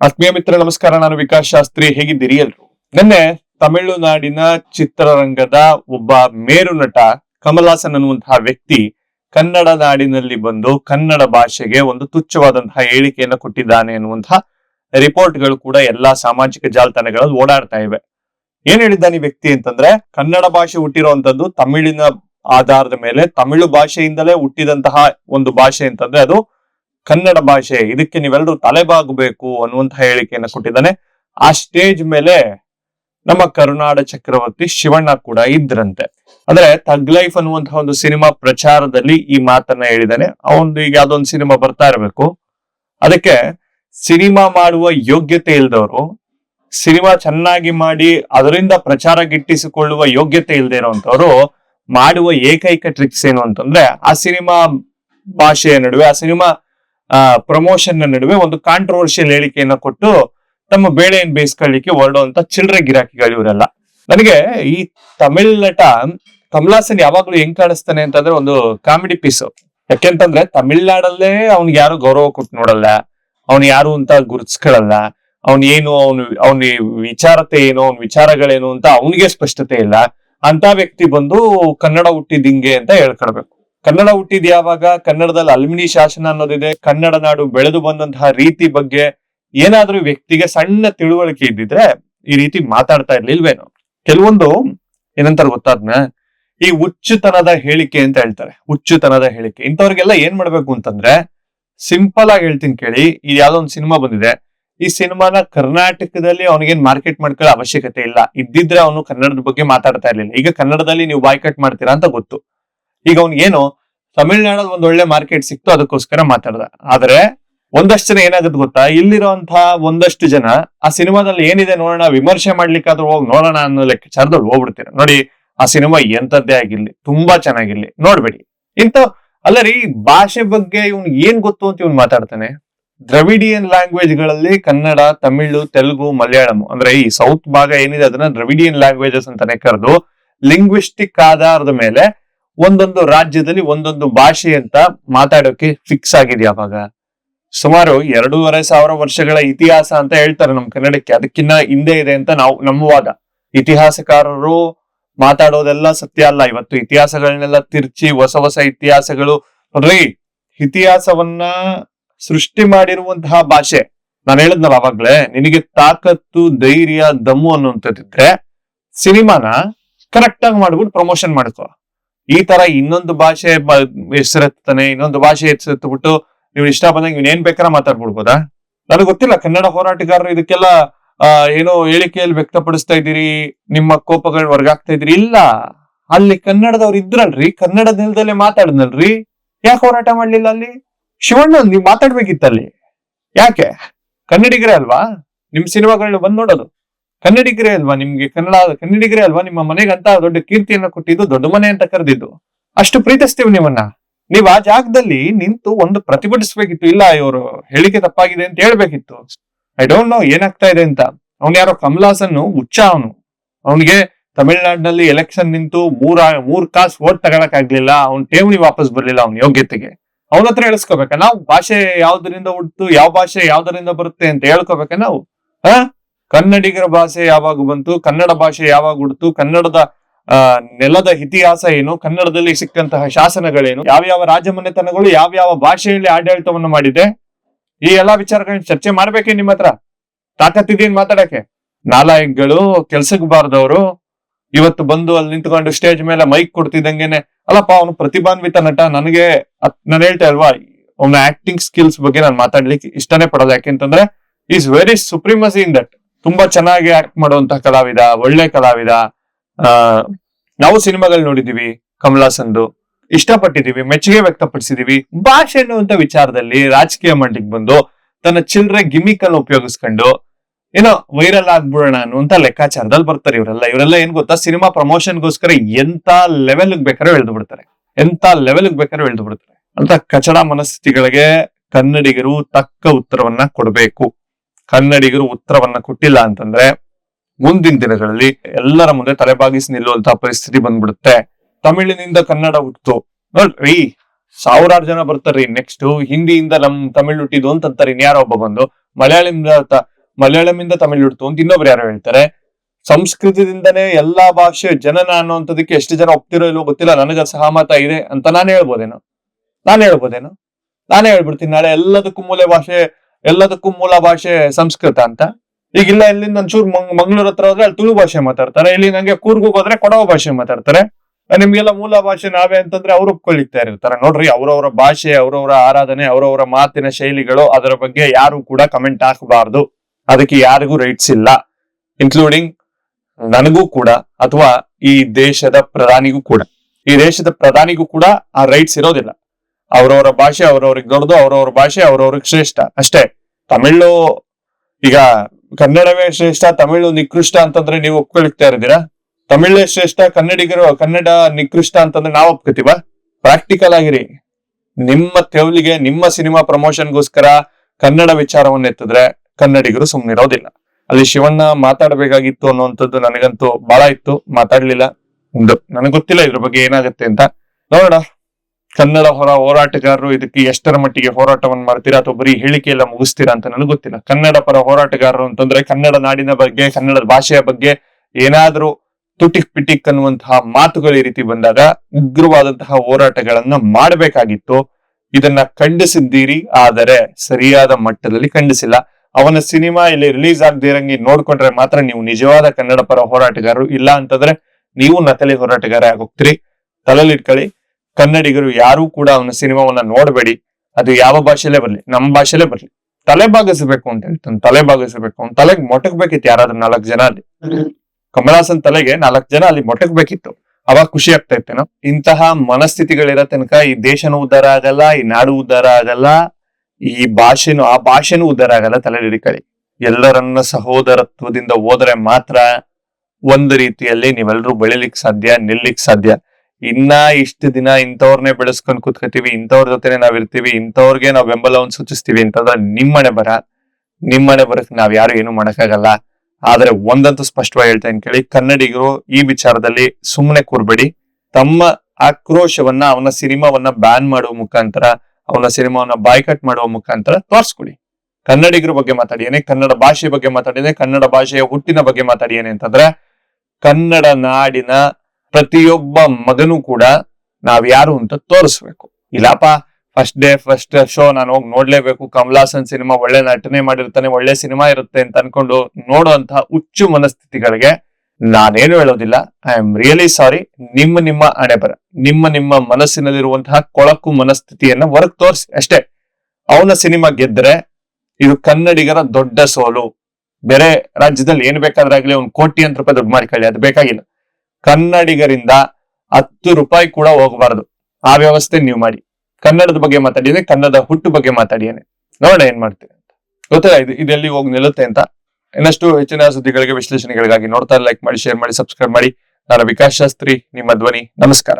ಆತ್ಮೀಯ ಮಿತ್ರ, ನಮಸ್ಕಾರ. ನಾನು ವಿಕಾಸ್ ಶಾಸ್ತ್ರಿ. ಹೇಗಿದ್ದೀರಿ ಎಲ್ರು? ನಿನ್ನೆ ತಮಿಳುನಾಡಿನ ಚಿತ್ರರಂಗದ ಒಬ್ಬ ಮೇರು ನಟ ಕಮಲಾಸನ್ ಅನ್ನುವಂತಹ ವ್ಯಕ್ತಿ ಕನ್ನಡ ನಾಡಿನಲ್ಲಿ ಬಂದು ಕನ್ನಡ ಭಾಷೆಗೆ ಒಂದು ತುಚ್ಛವಾದಂತಹ ಹೇಳಿಕೆಯನ್ನು ಕೊಟ್ಟಿದ್ದಾನೆ ಎನ್ನುವಂತಹ ರಿಪೋರ್ಟ್ಗಳು ಕೂಡ ಎಲ್ಲಾ ಸಾಮಾಜಿಕ ಜಾಲತಾಣಗಳಲ್ಲಿ ಓಡಾಡ್ತಾ ಇವೆ. ಏನ್ ಹೇಳಿದ್ದಾನೆ ಈ ವ್ಯಕ್ತಿ ಅಂತಂದ್ರೆ, ಕನ್ನಡ ಭಾಷೆ ಹುಟ್ಟಿರುವಂತದ್ದು ತಮಿಳಿನ ಆಧಾರದ ಮೇಲೆ, ತಮಿಳು ಭಾಷೆಯಿಂದಲೇ ಹುಟ್ಟಿದಂತಹ ಒಂದು ಭಾಷೆ ಅಂತಂದ್ರೆ ಅದು ಕನ್ನಡ ಭಾಷೆ, ಇದಕ್ಕೆ ನೀವೆಲ್ಲರೂ ತಲೆಬಾಗಬೇಕು ಅನ್ನುವಂತಹ ಹೇಳಿಕೆಯನ್ನು ಕೊಟ್ಟಿದ್ದಾನೆ. ಆ ಸ್ಟೇಜ್ ಮೇಲೆ ನಮ್ಮ ಕರುನಾಡ ಚಕ್ರವರ್ತಿ ಶಿವಣ್ಣ ಕೂಡ ಇದ್ರಂತೆ. ಅಂದ್ರೆ ತಗ್ ಲೈಫ್ ಅನ್ನುವಂತಹ ಒಂದು ಸಿನಿಮಾ ಪ್ರಚಾರದಲ್ಲಿ ಈ ಮಾತನ್ನ ಹೇಳಿದ್ದಾನೆ. ಅವನು ಈಗ ಯಾವ್ದೊಂದು ಸಿನಿಮಾ ಬರ್ತಾ ಇರಬೇಕು. ಅದಕ್ಕೆ ಸಿನಿಮಾ ಮಾಡುವ ಯೋಗ್ಯತೆ ಇಲ್ದವರು ಸಿನಿಮಾ ಚೆನ್ನಾಗಿ ಮಾಡಿ ಅದರಿಂದ ಪ್ರಚಾರ ಗಿಟ್ಟಿಸಿಕೊಳ್ಳುವ ಯೋಗ್ಯತೆ ಇಲ್ಲದೆ ಇರುವಂತವ್ರು ಮಾಡುವ ಏಕೈಕ ಟ್ರಿಕ್ಸ್ ಏನು ಅಂತಂದ್ರೆ ಆ ಸಿನಿಮಾ ಭಾಷೆಯ ನಡುವೆ, ಆ ಸಿನಿಮಾ ಪ್ರಮೋಷನ್ ನಡುವೆ ಒಂದು ಕಾಂಟ್ರವರ್ಷಿಯಲ್ ಹೇಳಿಕೆಯನ್ನ ಕೊಟ್ಟು ತಮ್ಮ ಬೇಳೆಯನ್ನು ಬೇಯಿಸ್ಕೊಳ್ಳಿಕ್ಕೆ ಹೊರಡುವಂತ ಚಿಲ್ಲರೆ ಗಿರಾಕಿಗಳು ಇವರೆಲ್ಲ. ನನಗೆ ಈ ತಮಿಳ್ ನಟ ಕಮಲಾಸನ್ ಯಾವಾಗ್ಲೂ ಹೆಂಗ್ ಕಾಣಿಸ್ತಾನೆ ಅಂತಂದ್ರೆ ಒಂದು ಕಾಮಿಡಿ ಪೀಸ್. ಯಾಕೆಂತಂದ್ರೆ ತಮಿಳ್ನಾಡಲ್ಲೇ ಅವ್ನಿಗೆ ಯಾರು ಗೌರವ ಕೊಟ್ಟು ನೋಡಲ್ಲ, ಅವ್ನು ಯಾರು ಅಂತ ಗುರುತಿಸ್ಕೊಳ್ಳಲ್ಲ, ಅವ್ನ್ ಏನು, ಅವ್ನು ಅವನ ವಿಚಾರತೆ ಏನು, ಅವ್ನ ವಿಚಾರಗಳೇನು ಅಂತ ಅವನಿಗೆ ಸ್ಪಷ್ಟತೆ ಇಲ್ಲ. ಅಂತ ವ್ಯಕ್ತಿ ಬಂದು ಕನ್ನಡ ಹುಟ್ಟಿದ್ ಹಿಂಗೆ ಅಂತ ಹೇಳ್ಕೊಳ್ಬೇಕು ಕನ್ನಡ ಹುಟ್ಟಿದ್ ಯಾವಾಗ? ಕನ್ನಡದಲ್ಲಿ ಅಲ್ಮಿನಿ ಶಾಸನ ಅನ್ನೋದಿದೆ. ಕನ್ನಡ ನಾಡು ಬೆಳೆದು ಬಂದಂತಹ ರೀತಿ ಬಗ್ಗೆ ಏನಾದ್ರೂ ವ್ಯಕ್ತಿಗೆ ಸಣ್ಣ ತಿಳುವಳಿಕೆ ಇದ್ದಿದ್ರೆ ಈ ರೀತಿ ಮಾತಾಡ್ತಾ ಇರ್ಲಿಲ್ವೇನು? ಕೆಲವೊಂದು ಏನಂತಾರೆ ಗೊತ್ತಾದ್ನ? ಈ ಹುಚ್ಚುತನದ ಹೇಳಿಕೆ ಅಂತ ಹೇಳ್ತಾರೆ. ಹುಚ್ಚುತನದ ಹೇಳಿಕೆ. ಇಂಥವ್ರಿಗೆಲ್ಲ ಏನ್ ಮಾಡ್ಬೇಕು ಅಂತಂದ್ರೆ ಸಿಂಪಲ್ ಆಗಿ ಹೇಳ್ತೀನಿ ಕೇಳಿ. ಇದು ಯಾವ್ದೋ ಒಂದು ಸಿನಿಮಾ ಬಂದಿದೆ. ಈ ಸಿನಿಮಾನ ಕರ್ನಾಟಕದಲ್ಲಿ ಅವನಿಗೇನ್ ಮಾರ್ಕೆಟ್ ಮಾಡ್ಕೊಳ್ಳೋ ಅವಶ್ಯಕತೆ ಇಲ್ಲ. ಇದ್ದಿದ್ರೆ ಅವನು ಕನ್ನಡದ ಬಗ್ಗೆ ಮಾತಾಡ್ತಾ ಇರ್ಲಿಲ್ಲ. ಈಗ ಕನ್ನಡದಲ್ಲಿ ನೀವು ಬಾಯ್ಕಟ್ ಮಾಡ್ತೀರಾ ಅಂತ ಗೊತ್ತು. ಈಗ ಅವ್ನಿಗೇನು ತಮಿಳ್ನಾಡಲ್ಲಿ ಒಂದ್ ಒಳ್ಳೆ ಮಾರ್ಕೆಟ್ ಸಿಕ್ತು, ಅದಕ್ಕೋಸ್ಕರ ಮಾತಾಡ್ದ. ಆದ್ರೆ ಒಂದಷ್ಟು ಜನ ಏನಾಗುತ್ತೆ ಗೊತ್ತಾ? ಇಲ್ಲಿರುವಂತಹ ಒಂದಷ್ಟು ಜನ ಆ ಸಿನಿಮಾದಲ್ಲಿ ಏನಿದೆ ನೋಡೋಣ, ವಿಮರ್ಶೆ ಮಾಡ್ಲಿಕ್ಕಾದ್ರೂ ಹೋಗಿ ನೋಡೋಣ ಅನ್ನೋ ಲೆಕ್ಕಾಚಾರದಲ್ಲಿ ಹೋಗ್ಬಿಡ್ತೀರ. ನೋಡಿ, ಆ ಸಿನಿಮಾ ಎಂತದ್ದೇ ಆಗಿರ್ಲಿ, ತುಂಬಾ ಚೆನ್ನಾಗಿರ್ಲಿ, ನೋಡ್ಬೇಡಿ. ಇಂತ ಅಲ್ಲ ರೀ ಭಾಷೆ ಬಗ್ಗೆ ಇವ್ನ್ ಏನ್ ಗೊತ್ತು ಅಂತ ಇವ್ನ್ ಮಾತಾಡ್ತಾನೆ? ದ್ರವಿಡಿಯನ್ ಲ್ಯಾಂಗ್ವೇಜ್ಗಳಲ್ಲಿ ಕನ್ನಡ, ತಮಿಳು, ತೆಲುಗು, ಮಲಯಾಳಂ, ಅಂದ್ರೆ ಈ ಸೌತ್ ಭಾಗ ಏನಿದೆ, ಅದನ್ನ ದ್ರವಿಡಿಯನ್ ಲ್ಯಾಂಗ್ವೇಜಸ್ ಅಂತಾನೆ ಕರೆದು, ಲಿಂಗ್ವಿಸ್ಟಿಕ್ ಆಧಾರದ ಮೇಲೆ ಒಂದೊಂದು ರಾಜ್ಯದಲ್ಲಿ ಒಂದೊಂದು ಭಾಷೆ ಅಂತ ಮಾತಾಡೋಕೆ ಫಿಕ್ಸ್ ಆಗಿದೆ ಅವಾಗ ಸುಮಾರು ಎರಡೂವರೆ ಸಾವಿರ ವರ್ಷಗಳ ಇತಿಹಾಸ ಅಂತ ಹೇಳ್ತಾರೆ ನಮ್ಮ ಕನ್ನಡಕ್ಕೆ. ಅದಕ್ಕಿನ್ನ ಹಿಂದೆ ಇದೆ ಅಂತ ನಾವು ನಮ್ಮ ವಾದ ಇತಿಹಾಸಕಾರರು ಮಾತಾಡೋದೆಲ್ಲ ಸತ್ಯ ಅಲ್ಲ. ಇವತ್ತು ಇತಿಹಾಸಗಳನ್ನೆಲ್ಲ ತಿರ್ಚಿ ಹೊಸ ಹೊಸ ಇತಿಹಾಸಗಳು. ನೋಡ್ರಿ, ಇತಿಹಾಸವನ್ನ ಸೃಷ್ಟಿ ಮಾಡಿರುವಂತಹ ಭಾಷೆ. ನಾನು ಹೇಳಿದ್ನಲ್ಲ ಅವಾಗ್ಲೇ ನಿನಗೆ ತಾಕತ್ತು, ಧೈರ್ಯ, ದಮ್ಮು ಅನ್ನುವಂಥದ್ದಿದ್ರೆ, ಸಿನಿಮಾನ ಕರೆಕ್ಟ್ ಆಗಿ ಮಾಡ್ಬಿಟ್ಟು ಪ್ರಮೋಷನ್ ಮಾಡ್ಕೋ. ಈ ತರ ಇನ್ನೊಂದು ಭಾಷೆ ಹೆಸರೆತ್ತಾನೆ ಇನ್ನೊಂದು ಭಾಷೆ ಹೆಸರೆತ್ಬಿಟ್ಟು ನೀವು ಇಷ್ಟ ಬಂದಂಗೆ ನೀವ್ ಏನ್ ಬೇಕಾದ್ರೆ ಮಾತಾಡ್ಬಿಡ್ಬೋದಾ? ನನಗೆ ಗೊತ್ತಿಲ್ಲ, ಕನ್ನಡ ಹೋರಾಟಗಾರರು ಇದಕ್ಕೆಲ್ಲ ಏನೋ ಹೇಳಿಕೆಯಲ್ಲಿ ವ್ಯಕ್ತಪಡಿಸ್ತಾ ಇದ್ದೀರಿ, ನಿಮ್ಮ ಕೋಪಗಳನ್ನ ಹೊರಗಾಗ್ತಾ ಇದ್ದೀರಿ. ಇಲ್ಲ, ಅಲ್ಲಿ ಕನ್ನಡದವ್ರು ಇದ್ರಲ್ರಿ, ಕನ್ನಡ ನೆಲದಲ್ಲೇ ಮಾತಾಡಿದ್ನಲ್ರಿ. ಯಾಕೆ ಹೋರಾಟ ಮಾಡ್ಲಿಲ್ಲ ಅಲ್ಲಿ? ಶಿವಣ್ಣ, ನೀವ್ ಮಾತಾಡ್ಬೇಕಿತ್ತಲ್ಲಿ. ಯಾಕೆ? ಕನ್ನಡಿಗರೇ ಅಲ್ವಾ? ನಿಮ್ ಸಿನಿಮಾಗಳನ್ನ ಬಂದ್ ನೋಡೋದು. ಕನ್ನಡಿಗರೇ ಅಲ್ವಾ ನಿಮ್ಗೆ? ಕನ್ನಡ ಕನ್ನಡಿಗರೇ ಅಲ್ವಾ ನಿಮ್ಮ ಮನೆಗೆ ಅಂತ ದೊಡ್ಡ ಕೀರ್ತಿಯನ್ನ ಕೊಟ್ಟಿದ್ದು, ದೊಡ್ಡ ಮನೆ ಅಂತ ಕರೆದಿದ್ದು? ಅಷ್ಟು ಪ್ರೀತಿಸ್ತೀವಿ ನಿಮ್ಮನ್ನ. ನೀವ್ ಆ ಜಾಗದಲ್ಲಿ ನಿಂತು ಒಂದು ಪ್ರತಿಭಟಿಸ್ಬೇಕಿತ್ತು. ಇಲ್ಲ, ಇವರು ಹೇಳಿಕೆ ತಪ್ಪಾಗಿದೆ ಅಂತ ಹೇಳ್ಬೇಕಿತ್ತು. ಐ ಡೋಂಟ್ ನೋ ಏನಾಗ್ತಾ ಇದೆ ಅಂತ. ಅವನು ಯಾರೋ ಕಮಲಾಸನ್ ಹುಚ್ಚ ಅವನು. ಅವನಿಗೆ ತಮಿಳ್ನಾಡಿನಲ್ಲಿ ಎಲೆಕ್ಷನ್ ನಿಂತು ಮೂರ ಮೂರ್ ಕಾಸ್ ಓಟ್ ತಗೊಳಕ್ ಆಗ್ಲಿಲ್ಲ ಅವ್ನ್ ಠೇವಣಿ ವಾಪಸ್ ಬರ್ಲಿಲ್ಲ ಅವ್ನ ಯೋಗ್ಯತೆಗೆ. ಅವನ ಹತ್ರ ಹೇಳಿಸ್ಕೋಬೇಕ? ನಾವು ಭಾಷೆ ಯಾವ್ದರಿಂದ ಹುಟ್ಟು ಯಾವ ಭಾಷೆ ಯಾವ್ದರಿಂದ ಬರುತ್ತೆ ಅಂತ ಹೇಳ್ಕೋಬೇಕ ನಾವು? ಹ? ಕನ್ನಡಿಗರ ಭಾಷೆ ಯಾವಾಗ ಬಂತು, ಕನ್ನಡ ಭಾಷೆ ಯಾವಾಗ ಹುಡ್ತು, ಕನ್ನಡದ ನೆಲದ ಇತಿಹಾಸ ಏನು, ಕನ್ನಡದಲ್ಲಿ ಸಿಕ್ಕಂತಹ ಶಾಸನಗಳೇನು, ಯಾವ್ಯಾವ ರಾಜಮನೆತನಗಳು, ಯಾವ್ಯಾವ ಭಾಷೆಯಲ್ಲಿ ಆಡಳಿತವನ್ನು ಮಾಡಿದೆ, ಈ ಎಲ್ಲಾ ವಿಚಾರಗಳನ್ನ ಚರ್ಚೆ ಮಾಡ್ಬೇಕೇ ನಿಮ್ಮ ಹತ್ರ. ತಾಕತ್ತಿದೇನ್ ಮಾತಾಡಕ್ಕೆ? ನಾಲಾಯಕ್ಗಳು ಕೆಲ್ಸಕ್ ಬಾರದವರು, ಇವತ್ತು ಬಂದು ಅಲ್ಲಿ ನಿಂತ್ಕೊಂಡು ಸ್ಟೇಜ್ ಮೇಲೆ ಮೈಕ್ ಕೊಡ್ತಿದ್ದಂಗೆನೆ, ಅಲ್ಲಪ್ಪ, ಅವನು ಪ್ರತಿಭಾನ್ವಿತ ನಟ, ನನಗೆ ನಾನು ಹೇಳ್ತಾ ಅಲ್ವಾ, ಅವನ ಆಕ್ಟಿಂಗ್ ಸ್ಕಿಲ್ಸ್ ಬಗ್ಗೆ ನಾನು ಮಾತಾಡ್ಲಿಕ್ಕೆ ಇಷ್ಟನೇ ಪಡೋದು. ಯಾಕೆಂತಂದ್ರೆ is very supremacy in that ತುಂಬಾ ಚೆನ್ನಾಗಿ ಆಕ್ಟ್ ಮಾಡುವಂತ ಕಲಾವಿದ, ಒಳ್ಳೆ ಕಲಾವಿದ. ಆ, ನಾವು ಸಿನಿಮಾಗಳು ನೋಡಿದೀವಿ ಕಮಲಾಸಂದು ಇಷ್ಟಪಟ್ಟಿದೀವಿ ಮೆಚ್ಚುಗೆ ವ್ಯಕ್ತಪಡಿಸಿದೀವಿ ಭಾಷೆ ಅನ್ನುವಂತ ವಿಚಾರದಲ್ಲಿ ರಾಜಕೀಯ ಮಂಡಿಗೆ ಬಂದು ತನ್ನ ಚಿಲ್ಲರೆ ಗಿಮಿಕ್ ಅನ್ನು ಉಪಯೋಗಿಸ್ಕೊಂಡು, ಏನೋ ವೈರಲ್ ಆಗ್ಬಿಡೋಣ ಅನ್ನುವಂತ ಲೆಕ್ಕಾಚಾರದಲ್ಲಿ ಬರ್ತಾರೆ ಇವರೆಲ್ಲ. ಇವರೆಲ್ಲ ಏನ್ ಗೊತ್ತಾ? ಸಿನಿಮಾ ಪ್ರಮೋಷನ್ಗೋಸ್ಕರ ಎಂತ ಲೆವೆಲ್ ಬೇಕಾದ್ರೂ ಎಳ್ದು ಬಿಡ್ತಾರೆ. ಎಂತ ಲೆವೆಲ್ ಬೇಕಾದ್ರೂ ಎಳ್ದು ಬಿಡ್ತಾರೆ. ಅಂತ ಕಚಡ ಮನಸ್ಥಿತಿಗಳಿಗೆ ಕನ್ನಡಿಗರು ತಕ್ಕ ಉತ್ತರವನ್ನ ಕೊಡಬೇಕು. ಕನ್ನಡಿಗರು ಉತ್ತರವನ್ನ ಕೊಟ್ಟಿಲ್ಲ ಅಂತಂದ್ರೆ ಮುಂದಿನ ದಿನಗಳಲ್ಲಿ ಎಲ್ಲರ ಮುಂದೆ ತಲೆಬಾಗಿಸಿ ನಿಲ್ಲುವಂತಹ ಪರಿಸ್ಥಿತಿ ಬಂದ್ಬಿಡುತ್ತೆ. ತಮಿಳಿನಿಂದ ಕನ್ನಡ ಹುಟ್ಟು ನೋಡ್ರಿ, ಸಾವಿರಾರು ಜನ ಬರ್ತಾರ್ರಿ. ನೆಕ್ಸ್ಟ್ ಹಿಂದಿಯಿಂದ ನಮ್ ತಮಿಳ್ ಹುಟ್ಟಿದ್ದು ಅಂತ ಅಂತಾರೆ ಇನ್ಯಾರೋ ಒಬ್ಬ ಬಂದು, ಮಲಯಾಳಿಂದ ಮಲಯಾಳಂಯಿಂದ ತಮಿಳ್ ಹುಟ್ಟಿತು ಅಂತ ಇನ್ನೊಬ್ರು ಯಾರೋ ಹೇಳ್ತಾರೆ. ಸಂಸ್ಕೃತದಿಂದನೇ ಎಲ್ಲಾ ಭಾಷೆ ಜನನ ಅನ್ನುವಂಥದಕ್ಕೆ ಎಷ್ಟು ಜನ ಒಪ್ತಿರೋ ಇಲ್ವೋ ಗೊತ್ತಿಲ್ಲ. ನನಗ ಸಹಮತ ಇದೆ ಅಂತ ನಾನು ಹೇಳ್ಬೋದೇನೋ? ನಾನು ಹೇಳ್ಬೋದೇನೋ? ನಾನೇ ಹೇಳ್ಬಿಡ್ತೀನಿ. ನಾಳೆ ಎಲ್ಲದಕ್ಕೂ ಮೂಲೆ ಭಾಷೆ ಎಲ್ಲದಕ್ಕೂ ಮೂಲ ಭಾಷೆ ಸಂಸ್ಕೃತ ಅಂತ. ಈಗಿಲ್ಲ, ಇಲ್ಲಿಂದ ಒಂಚೂರು ಮಂಗ್, ಮಂಗ್ಳೂರ್ ಹತ್ರ ಹೋದ್ರೆ ಅಲ್ಲಿ ತುಳು ಭಾಷೆ ಮಾತಾಡ್ತಾರೆ. ಇಲ್ಲಿ ನಂಗೆ ಕೂರ್ಗ್ ಹೋದ್ರೆ ಕೊಡವ ಭಾಷೆ ಮಾತಾಡ್ತಾರೆ. ನಿಮ್ಗೆಲ್ಲ ಮೂಲ ಭಾಷೆ ನಾವೇ ಅಂತಂದ್ರೆ ಅವ್ರು ಒಪ್ಕೊಳ್ಳಿಕ್ತಾ ಇರ್ತಾರೆ. ನೋಡ್ರಿ, ಅವ್ರವ್ರ ಭಾಷೆ, ಅವ್ರವ್ರ ಆರಾಧನೆ, ಅವ್ರವ್ರ ಮಾತಿನ ಶೈಲಿಗಳು ಅದರ ಬಗ್ಗೆ ಯಾರು ಕೂಡ ಕಮೆಂಟ್ ಹಾಕಬಾರ್ದು. ಅದಕ್ಕೆ ಯಾರಿಗೂ ರೈಟ್ಸ್ ಇಲ್ಲ. ಇನ್ಕ್ಲೂಡಿಂಗ್ ನನಗೂ ಕೂಡ, ಅಥವಾ ಈ ದೇಶದ ಪ್ರಧಾನಿಗೂ ಕೂಡ. ಈ ದೇಶದ ಪ್ರಧಾನಿಗೂ ಕೂಡ ಆ ರೈಟ್ಸ್ ಇರೋದಿಲ್ಲ. ಅವ್ರವ್ರ ಭಾಷೆ, ಅವ್ರವ್ರಿಗೆ ದೊಡ್ಡದು ಅವ್ರವ್ರ ಭಾಷೆ, ಅವ್ರವ್ರಿಗೆ ಶ್ರೇಷ್ಠ. ಅಷ್ಟೇ, ತಮಿಳು, ಈಗ ಕನ್ನಡವೇ ಶ್ರೇಷ್ಠ, ತಮಿಳು ನಿಕೃಷ್ಟ ಅಂತಂದ್ರೆ ನೀವು ಒಪ್ಕೊಳ್ತಾ ಇದ್ದೀರಾ ತಮಿಳೇ ಶ್ರೇಷ್ಠ, ಕನ್ನಡಿಗರು, ಕನ್ನಡ ನಿಕೃಷ್ಟ ಅಂತಂದ್ರೆ ನಾವು ಒಪ್ಕೋತೀವ? ಪ್ರಾಕ್ಟಿಕಲ್ ಆಗಿರಿ. ನಿಮ್ಮ ತೆವಲಿಗೆ, ನಿಮ್ಮ ಸಿನಿಮಾ ಪ್ರಮೋಷನ್ಗೋಸ್ಕರ ಕನ್ನಡ ವಿಚಾರವನ್ನ ಎತ್ತಿದ್ರೆ ಕನ್ನಡಿಗರು ಸುಮ್ಮನಿರೋದಿಲ್ಲ ಅಲ್ಲಿ ಶಿವಣ್ಣ ಮಾತಾಡಬೇಕಾಗಿತ್ತು ಅನ್ನುವಂಥದ್ದು ನನಗಂತೂ ಬಹಳ ಇತ್ತು. ಮಾತಾಡ್ಲಿಲ್ಲ. ನನಗೆ ಗೊತ್ತಿಲ್ಲ ಇದ್ರ ಬಗ್ಗೆ ಏನಾಗುತ್ತೆ ಅಂತ. ನೋಡೋಣ. ಕನ್ನಡ ಹೊರ ಹೋರಾಟಗಾರರು ಇದಕ್ಕೆ ಎಷ್ಟರ ಮಟ್ಟಿಗೆ ಹೋರಾಟವನ್ನು ಮಾಡ್ತೀರಾ ಅಥವಾ ಬರೀ ಹೇಳಿಕೆ ಎಲ್ಲ ಮುಗಿಸ್ತೀರಾ ಅಂತ ನನಗೆ ಗೊತ್ತಿಲ್ಲ. ಕನ್ನಡ ಪರ ಹೋರಾಟಗಾರರು ಅಂತಂದ್ರೆ ಕನ್ನಡ ನಾಡಿನ ಬಗ್ಗೆ, ಕನ್ನಡ ಭಾಷೆಯ ಬಗ್ಗೆ ಏನಾದ್ರೂ ತುಟಿಕ್ ಪಿಟಿಕ್ ಅನ್ನುವಂತಹ ಮಾತುಗಳು ಈ ರೀತಿ ಬಂದಾಗ ಉಗ್ರವಾದಂತಹ ಹೋರಾಟಗಳನ್ನ ಮಾಡಬೇಕಾಗಿತ್ತು. ಇದನ್ನ ಖಂಡಿಸಿದ್ದೀರಿ, ಆದರೆ ಸರಿಯಾದ ಮಟ್ಟದಲ್ಲಿ ಖಂಡಿಸಿಲ್ಲ. ಅವನ ಸಿನಿಮಾ ಇಲ್ಲಿ ರಿಲೀಸ್ ಆಗದೇ ನೋಡ್ಕೊಂಡ್ರೆ ಮಾತ್ರ ನೀವು ನಿಜವಾದ ಕನ್ನಡ ಪರ ಹೋರಾಟಗಾರರು ಇಲ್ಲ ಅಂತಂದ್ರೆ ನೀವು ನಕಲಿ ಹೋರಾಟಗಾರ ಆಗೋಗ್ತೀರಿ. ತಲೆಲಿಟ್ಕೊಳ್ಳಿ ಕನ್ನಡಿಗರು ಯಾರು ಕೂಡ ಅವನ ಸಿನಿಮಾವನ್ನ ನೋಡಬೇಡಿ. ಅದು ಯಾವ ಭಾಷೆಲೇ ಬರ್ಲಿ ನಮ್ಮ ಭಾಷೆಲೇ ಬರ್ಲಿ. ತಲೆ ಬಾಗಿಸ್ಬೇಕು ಅಂತ ಹೇಳ್ತಾನೆ, ತಲೆ ಬಾಗಿಸ್ಬೇಕು ಅವ್ನ ತಲೆಗೆ ಮೊಟಕ್ಬೇಕಿತ್ತು ಯಾರಾದ್ರೂ ನಾಲ್ಕು ಜನ ಅಲ್ಲಿ. ಕಮಲಾಸನ್ ತಲೆಗೆ ನಾಲ್ಕು ಜನ ಅಲ್ಲಿ ಮೊಟಕ್ಬೇಕಿತ್ತು. ಅವಾಗ ಖುಷಿ ಆಗ್ತಾ ಇತ್ತೇನೋ? ಇಂತಹ ಮನಸ್ಥಿತಿಗಳಿರೋ ತನಕ ಈ ದೇಶನೂ ಉದ್ಧಾರ ಆಗಲ್ಲ, ಈ ನಾಡು ಉದ್ಧಾರ ಆಗಲ್ಲ, ಈ ಭಾಷೆನೂ, ಆ ಭಾಷೆನೂ ಉದ್ಧಾರ ಆಗಲ್ಲ ತಲೆ ಹಿಡಿಕಳಿ ಎಲ್ಲರನ್ನ ಸಹೋದರತ್ವದಿಂದ ಹೋದ್ರೆ ಮಾತ್ರ ಒಂದು ರೀತಿಯಲ್ಲಿ ನೀವೆಲ್ಲರೂ ಬೆಳಿಲಿಕ್ ಸಾಧ್ಯ ನಿಲ್ಲಿಕ್ ಸಾಧ್ಯ. ಇನ್ನ ಇಷ್ಟು ದಿನ ಇಂಥವ್ರನ್ನೇ ಬೆಳೆಸ್ಕೊಂಡ್ ಕೂತ್ಕೋತೀವಿ, ಇಂಥವ್ರ ಜೊತೆನೆ ನಾವ್ ಇರ್ತೀವಿ, ಇಂಥವ್ರಿಗೆ ನಾವ್ ಬೆಂಬಲವನ್ನು ಸೂಚಿಸ್ತೀವಿ ಅಂತಂದ್ರೆ ನಿಮ್ಮನೆ ಬರ. ನಿಮ್ಮನೆ ಬರಕ್ ನಾವ್ ಯಾರು ಏನು ಮಾಡಕ್ಕಾಗಲ್ಲ. ಆದ್ರೆ ಒಂದಂತೂ ಸ್ಪಷ್ಟವಾಗಿ ಹೇಳ್ತೇನೆ ಕೇಳಿ, ಕನ್ನಡಿಗರು ಈ ವಿಚಾರದಲ್ಲಿ ಸುಮ್ಮನೆ ಕೂರ್ಬೇಡಿ. ತಮ್ಮ ಆಕ್ರೋಶವನ್ನ, ಅವನ ಸಿನಿಮಾವನ್ನ ಬ್ಯಾನ್ ಮಾಡುವ ಮುಖಾಂತರ, ಅವನ ಸಿನಿಮಾವನ್ನ ಬಾಯ್ಕಟ್ ಮಾಡುವ ಮುಖಾಂತರ ತೋರ್ಸ್ಕೊಡಿ. ಕನ್ನಡಿಗರ ಬಗ್ಗೆ ಮಾತಾಡಿ ಏನೇ ಕನ್ನಡ ಭಾಷೆ ಬಗ್ಗೆ ಮಾತಾಡಿದೆ ಕನ್ನಡ ಭಾಷೆಯ ಹುಟ್ಟಿನ ಬಗ್ಗೆ ಮಾತಾಡಿಯೇನೆ ಅಂತಂದ್ರೆ ಕನ್ನಡ ನಾಡಿನ ಪ್ರತಿಯೊಬ್ಬ ಮಗನೂ ಕೂಡ ನಾವ್ ಯಾರು ಅಂತ ತೋರಿಸ್ಬೇಕು. ಇಲ್ಲಪ್ಪ ಫಸ್ಟ್ ಡೇ ಫಸ್ಟ್ ಶೋ ನಾನು ಹೋಗಿ ನೋಡ್ಲೇಬೇಕು. ಕಮಲಾಸನ್ ಸಿನಿಮಾ ಒಳ್ಳೆ ನಟನೆ ಮಾಡಿರ್ತಾನೆ, ಒಳ್ಳೆ ಸಿನಿಮಾ ಇರುತ್ತೆ ಅಂತ ಅನ್ಕೊಂಡು ನೋಡುವಂತಹ ಹುಚ್ಚು ಮನಸ್ಥಿತಿಗಳಿಗೆ ನಾನೇನು ಹೇಳೋದಿಲ್ಲ. ಐ ಆಮ್ ರಿಯಲಿ ಸಾರಿ ನಿಮ್ಮ ನಿಮ್ಮ ಅಣೆಬರ ನಿಮ್ಮ ನಿಮ್ಮ ಮನಸ್ಸಿನಲ್ಲಿರುವಂತಹ ಕೊಳಕು ಮನಸ್ಥಿತಿಯನ್ನ ಹೊರಗ್ ತೋರಿಸಿ. ಅಷ್ಟೇ, ಅವನ ಸಿನಿಮಾ ಗೆದ್ರೆ ಇದು ಕನ್ನಡಿಗರ ದೊಡ್ಡ ಸೋಲು. ಬೇರೆ ರಾಜ್ಯದಲ್ಲಿ ಏನ್ ಬೇಕಾದ್ರೆ ಆಗ್ಲಿ ಒಂದು ಕೋಟಿ ಅಂತ ರೂಪಾಯಿ ದುಡ್ಡು ಮಾಡ್ಕೊಳ್ಳಿ ಅದು ಬೇಕಾಗಿಲ್ಲ. ಕನ್ನಡಿಗರಿಂದ ಹತ್ತು ರೂಪಾಯಿ ಕೂಡ ಹೋಗಬಾರದು. ಆ ವ್ಯವಸ್ಥೆ ನೀವು ಮಾಡಿ. ಕನ್ನಡದ ಬಗ್ಗೆ ಮಾತಾಡಿದ್ರೆ ಕನ್ನಡದ ಹುಟ್ಟು ಬಗ್ಗೆ ಮಾತಾಡಿಯೇನೆ ನೋಡೋಣ ಏನ್ ಮಾಡ್ತೀರಿ ಅಂತ. ಗೊತ್ತಿಲ್ಲ, ಇದು ಇದೆಲ್ಲಿ ಹೋಗಿ ನಿಲ್ಲುತ್ತೆ ಅಂತ. ಇನ್ನಷ್ಟು ಹೆಚ್ಚಿನ ಸುದ್ದಿಗಳಿಗೆ, ವಿಶ್ಲೇಷಣೆಗಳಿಗಾಗಿ ನೋಡ್ತಾ ಲೈಕ್ ಮಾಡಿ ಶೇರ್ ಮಾಡಿ ಸಬ್ಸ್ಕ್ರೈಬ್ ಮಾಡಿ. ನಾನು ವಿಕಾಸ್ ಶಾಸ್ತ್ರಿ, ನಿಮ್ಮ ಧ್ವನಿ. ನಮಸ್ಕಾರ.